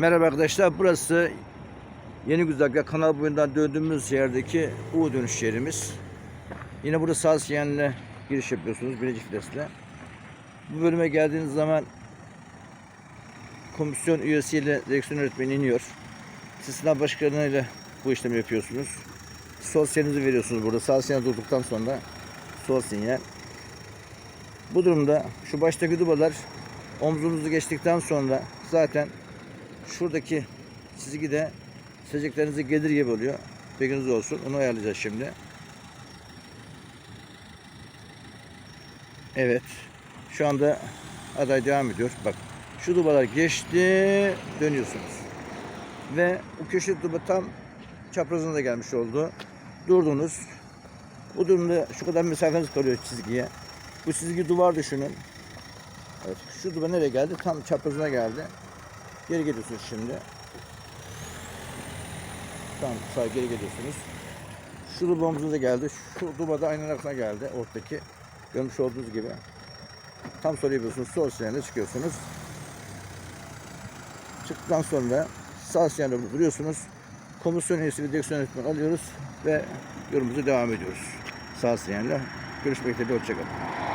Merhaba arkadaşlar. Burası Yeni Güzergah kanal boyundan döndüğümüz yerdeki U dönüş yerimiz. Yine burada sağ sinyaline giriş yapıyorsunuz birinci vitesle. Bu bölüme geldiğiniz zaman komisyon üyesiyle direksiyon öğretmeni iniyor. Siz sınav başkanıyla bu işlemi yapıyorsunuz. Sol sinyalinizi veriyorsunuz burada. Sağ sinyal durduktan sonra sol sinyal. Bu durumda şu baştaki dubalar omzunuzu geçtikten sonra zaten şuradaki çizgide sileceklerinizi gelir gibi oluyor. Bilginiz olsun. Onu ayarlayacağız şimdi. Evet. Şu anda aday devam ediyor. Bak şu dubalar geçti. Dönüyorsunuz. Ve bu köşe duba tam çaprazına gelmiş oldu. Durdunuz. Bu durumda şu kadar mesafeniz kalıyor çizgiye. Bu çizgi duvar düşünün. Evet, şu duba nereye geldi? Tam çaprazına geldi. Geri geliyorsunuz şimdi. Tam sağ geri geliyorsunuz. Şu dubamıza da geldi. Şu duba da aynen arkasına geldi. Ortadaki. Görmüş olduğunuz gibi. Tam sola yapıyorsunuz. Sol sinyalde çıkıyorsunuz. Çıktıktan sonra sağ sinyalde duruyorsunuz. Komisyon üyesi ve direksiyon yönetmeni alıyoruz ve yolumuza devam ediyoruz. Sağ sinyalle. Görüşmek üzere. Hoşçakalın.